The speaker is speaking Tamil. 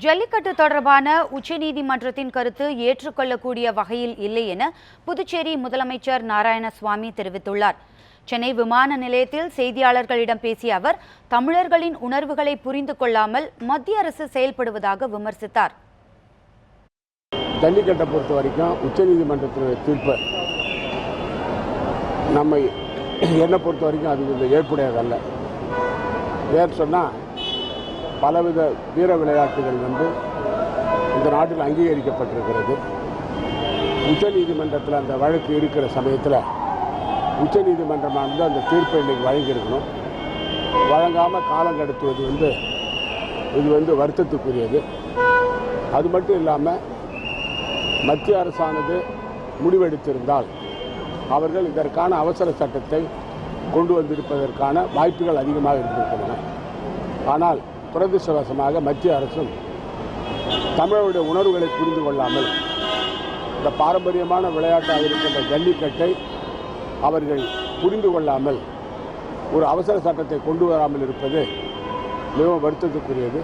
ஜல்லிக்கட்டு தொடர்பான உச்சநீதிமன்றத்தின் கருத்து ஏற்றுக்கொள்ளக்கூடிய வகையில் இல்லை என புதுச்சேரி முதலமைச்சர் நாராயணசுவாமி தெரிவித்துள்ளார். சென்னை விமான நிலையத்தில் செய்தியாளர்களிடம் பேசிய அவர் தமிழர்களின் உணர்வுகளை புரிந்து கொள்ளாமல் மத்திய அரசு செயல்படுவதாக விமர்சித்தார். ஜல்லிக்கட்டை பொறுத்த வரைக்கும் உச்சநீதிமன்றத்தினுடைய தீர்ப்பு நம்மை என்னை பொறுத்த வரைக்கும் அது ஏற்புடையதல்ல. வேறு சொன்னால் பலவித வீர விளையாட்டுகள் வந்து இந்த நாட்டில் அங்கீகரிக்கப்பட்டிருக்கிறது. உச்சநீதிமன்றத்தில் அந்த வழக்கு இருக்கிற சமயத்தில் உச்சநீதிமன்றமானது அந்த தீர்ப்பை இன்றைக்கு வழங்கியிருக்கணும். வழங்காமல் காலம் கடத்துவது வந்து இது வந்து வருத்தத்துக்குரியது. அது மட்டும் இல்லாமல் மத்திய அரசானது முடிவெடுத்திருந்தால் அவர்கள் இதற்கான அவசர சட்டத்தை கொண்டு வந்திருப்பதற்கான வாய்ப்புகள் அதிகமாக இருந்திருக்கின்றன. ஆனால் துரதிருஷ்டவசமாக மத்திய அரசும் தமிழருடைய உணர்வுகளை புரிந்து கொள்ளாமல் இந்த பாரம்பரியமான விளையாட்டாக இருக்கின்ற ஜல்லிக்கட்டை அவர்கள் புரிந்து கொள்ளாமல் ஒரு அவசர சட்டத்தை கொண்டு வராமல் இருப்பது மிகவும் வருத்தத்துக்குரியது.